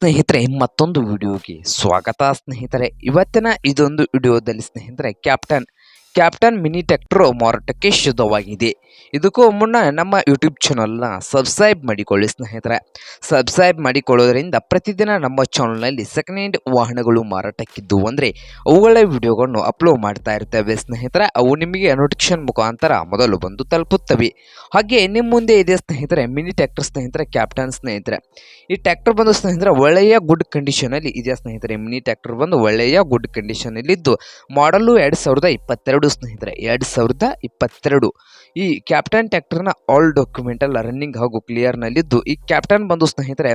ಸ್ನೇಹಿತರೆ ಮತ್ತೊಂದು ವಿಡಿಯೋಗೆ ಸ್ವಾಗತ ಸ್ನೇಹಿತರೆ. ಇವತ್ತಿನ ಇದೊಂದು ವಿಡಿಯೋದಲ್ಲಿ ಸ್ನೇಹಿತರೆ ಕ್ಯಾಪ್ಟನ್ ಕ್ಯಾಪ್ಟನ್ ಮಿನಿ ಟ್ಯಾಕ್ಟರ್ ಮಾರಾಟಕ್ಕೆ ಶುದ್ಧವಾಗಿದೆ. ಇದಕ್ಕೂ ಮುನ್ನ ನಮ್ಮ ಯೂಟ್ಯೂಬ್ ಚಾನಲ್ನ ಸಬ್ಸ್ಕ್ರೈಬ್ ಮಾಡಿಕೊಳ್ಳಿ ಸ್ನೇಹಿತರೆ. ಸಬ್ಸ್ಕ್ರೈಬ್ ಮಾಡಿಕೊಳ್ಳೋದ್ರಿಂದ ಪ್ರತಿದಿನ ನಮ್ಮ ಚಾನಲ್ನಲ್ಲಿ ಸೆಕೆಂಡ್ ಹ್ಯಾಂಡ್ ವಾಹನಗಳು ಮಾರಾಟಕ್ಕಿದ್ದು ಅಂದರೆ ಅವುಗಳ ವಿಡಿಯೋಗಳನ್ನು ಅಪ್ಲೋಡ್ ಮಾಡ್ತಾ ಇರ್ತೇವೆ ಸ್ನೇಹಿತರೆ. ಅವು ನಿಮಗೆ ನೋಟಿಫಿಕೇಶನ್ ಮುಖಾಂತರ ಮೊದಲು ಬಂದು ತಲುಪುತ್ತವೆ. ಹಾಗೆ ನಿಮ್ಮ ಮುಂದೆ ಇದೆ ಸ್ನೇಹಿತರೆ ಮಿನಿ ಟ್ಯಾಕ್ಟರ್ ಸ್ನೇಹಿತರೆ ಕ್ಯಾಪ್ಟನ್ ಸ್ನೇಹಿತರೆ. ಈ ಟ್ಯಾಕ್ಟರ್ ಬಂದು ಸ್ನೇಹಿತರೆ, ಒಳ್ಳೆಯ ಗುಡ್ ಕಂಡೀಷನಲ್ಲಿ ಇದೆ ಸ್ನೇಹಿತರೆ. ಮಿನಿ ಟ್ಯಾಕ್ಟರ್ ಬಂದು ಒಳ್ಳೆಯ ಗುಡ್ ಕಂಡೀಷನಲ್ಲಿದ್ದು ಮಾಡಲು ಎರಡು ಸಾವಿರದ ಇಪ್ಪತ್ತೆರಡು ಸ್ನೇಹಿತರೆ, ಎರಡು ಸಾವಿರದ ಇಪ್ಪತ್ತೆರಡು. ಈ ಕ್ಯಾಪ್ಟನ್ ಟ್ಯಾಕ್ಟರ್ನ ಆಲ್ ಡಾಕ್ಯುಮೆಂಟಲ್ ರನ್ನಿಂಗ್ ಹಾಗೂ ಕ್ಲಿಯರ್ನಲ್ಲಿದ್ದು ಈ ಕ್ಯಾಪ್ಟನ್ ಬಂದು ಸ್ನೇಹಿತರೆ,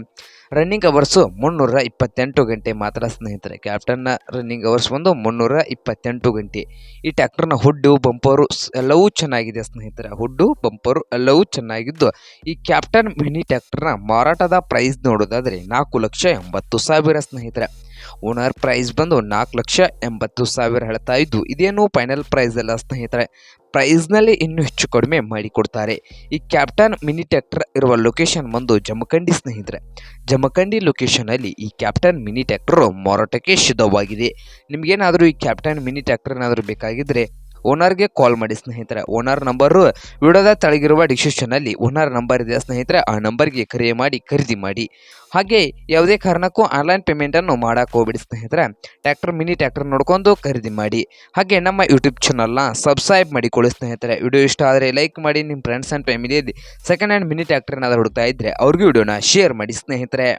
ರನ್ನಿಂಗ್ ಅವರ್ಸು ಮುನ್ನೂರ ಇಪ್ಪತ್ತೆಂಟು ಗಂಟೆ ಮಾತ್ರ ಸ್ನೇಹಿತರೆ. ಕ್ಯಾಪ್ಟನ್ನ ರನ್ನಿಂಗ್ ಅವರ್ಸ್ ಬಂದು ಮುನ್ನೂರ ಇಪ್ಪತ್ತೆಂಟು ಗಂಟೆ. ಈ ಟ್ಯಾಕ್ಟರ್ನ ಹುಡ್ಡು, ಬಂಪರು ಎಲ್ಲವೂ ಚೆನ್ನಾಗಿದೆ ಸ್ನೇಹಿತರೆ. ಹುಡ್ಡು, ಬಂಪರು ಎಲ್ಲವೂ ಚೆನ್ನಾಗಿದ್ದು, ಈ ಕ್ಯಾಪ್ಟನ್ ಮಿನಿ ಟ್ಯಾಕ್ಟರ್ನ ಮಾರಾಟದ ಪ್ರೈಸ್ ನೋಡೋದಾದರೆ ನಾಲ್ಕು ಲಕ್ಷ ಎಂಬತ್ತು ಸಾವಿರ ಸ್ನೇಹಿತರೆ. ಓನರ್ ಪ್ರೈಸ್ ಬಂದು ನಾಲ್ಕು ಲಕ್ಷ ಎಂಬತ್ತು ಸಾವಿರ ಹೇಳ್ತಾ ಇದ್ದು, ಇದೇನು ಫೈನಲ್ ಪ್ರೈಸ್ ಅಲ್ಲ ಸ್ನೇಹಿತರೆ ಪ್ರೈಸ್ನಲ್ಲಿ ಇನ್ನೂ ಹೆಚ್ಚು ಕಡಿಮೆ ಮಾಡಿಕೊಡ್ತಾರೆ ಈ ಕ್ಯಾಪ್ಟನ್ ಮಿನಿ ಟ್ಯಾಕ್ಟರ್ ಇರುವ ಲೊಕೇಶನ್ ಬಂದು ಜಮಖಂಡಿ ಸ್ನೇಹಿತರೆ. ಜಮಖಂಡಿ ಲೊಕೇಶನಲ್ಲಿ ಈ ಕ್ಯಾಪ್ಟನ್ ಮಿನಿ ಟ್ಯಾಕ್ಟರ್ ಮಾರಾಟಕ್ಕೆ ಸಿದ್ಧವಾಗಿದೆ. ನಿಮಗೇನಾದರೂ ಈ ಕ್ಯಾಪ್ಟನ್ ಮಿನಿ ಟ್ಯಾಕ್ಟರ್ ಏನಾದರೂ ಬೇಕಾಗಿದ್ದರೆ ಓನರ್ಗೆ ಕಾಲ್ ಮಾಡಿ ಸ್ನೇಹಿತರೆ. ಓನರ್ ನಂಬರು ವಿಡಿಯೋದ ತಳಗಿರುವ ಡಿಸ್ಕ್ರಿಪ್ಷನಲ್ಲಿ ಓನರ್ ನಂಬರ್ ಇದೆ ಸ್ನೇಹಿತರೆ. ಆ ನಂಬರ್ಗೆ ಕರೆ ಮಾಡಿ, ಖರೀದಿ ಮಾಡಿ. ಹಾಗೆ ಯಾವುದೇ ಕಾರಣಕ್ಕೂ ಆನ್ಲೈನ್ ಪೇಮೆಂಟನ್ನು ಮಾಡೋಕೆ ಹೋಗ್ಬಿಡಿ ಸ್ನೇಹಿತರೆ. ಟ್ಯಾಕ್ಟರ್ ಮಿನಿ ಟ್ಯಾಕ್ಟರ್ ನೋಡ್ಕೊಂಡು ಖರೀದಿ ಮಾಡಿ. ಹಾಗೆ ನಮ್ಮ ಯೂಟ್ಯೂಬ್ ಚಾನಲ್ನ ಸಬ್ಸ್ಕ್ರೈಬ್ ಮಾಡಿಕೊಳ್ಳಿ ಸ್ನೇಹಿತರೆ. ವಿಡಿಯೋ ಇಷ್ಟ ಆದರೆ ಲೈಕ್ ಮಾಡಿ ನಿಮ್ಮ ಫ್ರೆಂಡ್ಸ್ ಆ್ಯಂಡ್ ಫ್ಯಾಮಿಲಿಯಲ್ಲಿ ಸೆಕೆಂಡ್ ಹ್ಯಾಂಡ್ ಮಿನಿ ಟ್ಯಾಕ್ಟರ್ ಏನಾದರೂ ಹುಡುಕ್ತಾ ಇದ್ದರೆ ಅವ್ರಿಗೂ ವಿಡಿಯೋನ ಶೇರ್ ಮಾಡಿ ಸ್ನೇಹಿತರೆ.